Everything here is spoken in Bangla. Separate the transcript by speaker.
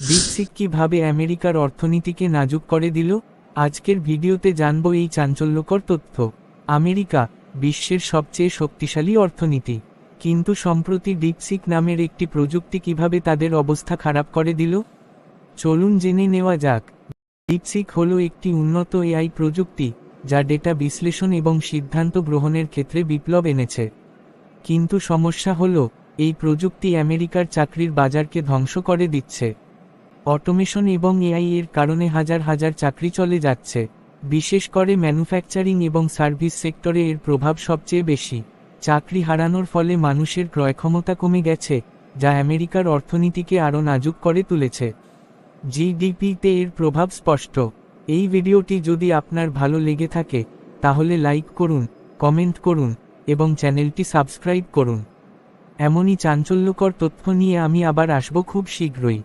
Speaker 1: ডিপসিক কীভাবে আমেরিকার অর্থনীতিকে নাজুক করে দিল? আজকের ভিডিওতে জানব এই চাঞ্চল্যকর তথ্য। আমেরিকা, বিশ্বের সবচেয়ে শক্তিশালী অর্থনীতি। কিন্তু সম্প্রতি ডিপসিক নামের একটি প্রযুক্তি কীভাবে তাদের অবস্থা খারাপ করে দিল? চলুন জেনে নেওয়া যাক। ডিপসিক হল একটি উন্নত এআই প্রযুক্তি, যা ডেটা বিশ্লেষণ এবং সিদ্ধান্ত গ্রহণের ক্ষেত্রে বিপ্লব এনেছে। কিন্তু সমস্যা হল, এই প্রযুক্তি আমেরিকার চাকরির বাজারকে ধ্বংস করে দিচ্ছে। অটোমেশন এবং এআই এর কারণে হাজার হাজার চাকরি চলে যাচ্ছে, বিশেষ করে ম্যানুফ্যাকচারিং এবং সার্ভিস সেক্টরে এর প্রভাব সবচেয়ে বেশি। চাকরি হারানোর ফলে মানুষের ক্রয়ক্ষমতা কমে গেছে, যা আমেরিকার অর্থনীতিকে আরও নাজুক করে তুলেছে। জিডিপিতে এর প্রভাব স্পষ্ট। এই ভিডিওটি যদি আপনার ভালো লেগে থাকে, তাহলে লাইক করুন, কমেন্ট করুন, এবং চ্যানেলটি সাবস্ক্রাইব করুন। এমনই চাঞ্চল্যকর তথ্য নিয়ে আমি আবার আসব খুব শীঘ্রই।